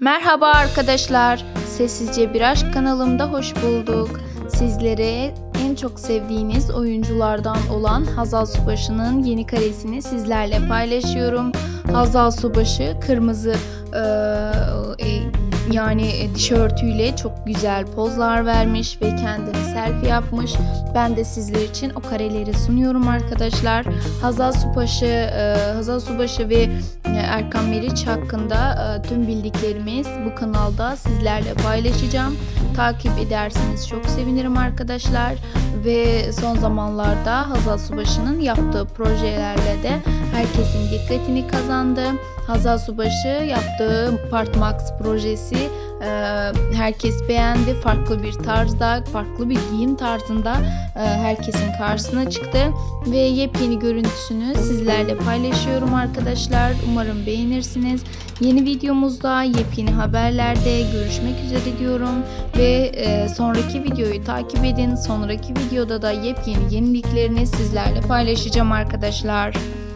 Merhaba arkadaşlar. Sessizce Bir Aşk kanalımda hoş bulduk. Sizlere en çok sevdiğiniz oyunculardan olan Hazal Subaşı'nın yeni karesini sizlerle paylaşıyorum. Hazal Subaşı kırmızı e, yani tişörtüyle çok güzel pozlar vermiş ve kendini selfie yapmış. Ben de sizler için o kareleri sunuyorum arkadaşlar. Hazal Subaşı, eee, Hazal Subaşı ve e, Erkan Meriç hakkında e, tüm bildiklerimiz bu kanalda sizlerle paylaşacağım. Takip ederseniz çok sevinirim arkadaşlar. Ve son zamanlarda Hazal Subaşı'nın yaptığı projelerle de herkesin dikkatini kazandı. Hazal Subaşı yaptığı Part Max projesi e, herkes beğendi. Farklı bir tarzda, farklı bir giyim tarzında e, herkesin karşısına çıktı ve yepyeni görüntüsünü sizlerle paylaşıyorum arkadaşlar. Umarım beğenirsiniz. Yeni videomuzda yepyeni haberlerde görüşmek üzere diyorum ve e, sonraki videoyu takip edin. Sonraki videoda da yepyeni yeniliklerini sizlerle paylaşacağım arkadaşlar.